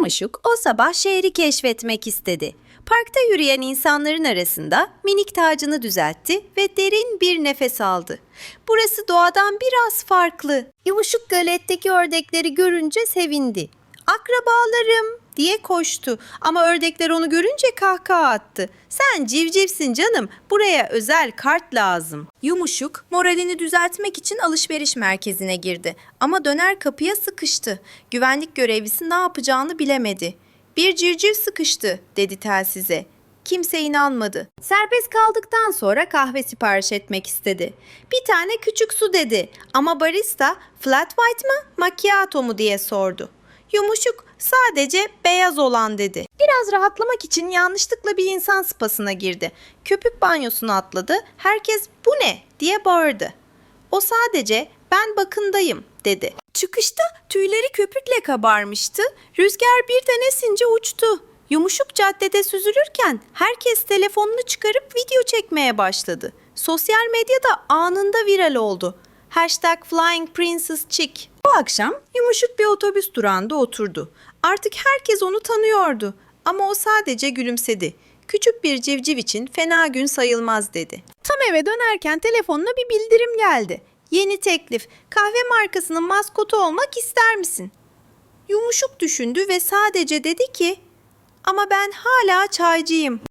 Yumuşuk o sabah şehri keşfetmek istedi. Parkta yürüyen insanların arasında minik tacını düzeltti ve derin bir nefes aldı. Burası doğadan biraz farklı. Yumuşuk göletteki ördekleri görünce sevindi. Akrabalarım diye koştu ama ördekler onu görünce kahkaha attı. Sen civcivsin canım buraya özel kart lazım. Yumuşuk moralini düzeltmek için alışveriş merkezine girdi ama döner kapıya sıkıştı. Güvenlik görevlisi ne yapacağını bilemedi. Bir civciv sıkıştı dedi telsize. Kimse inanmadı. Serbest kaldıktan sonra kahve sipariş etmek istedi. Bir tane küçük su dedi ama barista flat white mı macchiato mu diye sordu. Yumuşuk sadece beyaz olan dedi. Biraz rahatlamak için yanlışlıkla bir insan spasına girdi. Köpük banyosuna atladı. Herkes bu ne diye bağırdı. O sadece ben bakındayım dedi. Çıkışta tüyleri köpükle kabarmıştı. Rüzgar birden esince uçtu. Yumuşuk caddede süzülürken herkes telefonunu çıkarıp video çekmeye başladı. Sosyal medyada anında viral oldu. Hashtag Flying Princess Chick. Bu akşam yumuşuk bir otobüs durağında oturdu. Artık herkes onu tanıyordu. Ama o sadece gülümsedi. Küçük bir civciv için fena gün sayılmaz dedi. Tam eve dönerken telefonuna bir bildirim geldi. Yeni teklif. Kahve markasının maskotu olmak ister misin? Yumuşuk düşündü ve sadece dedi ki ama ben hala çaycıyım.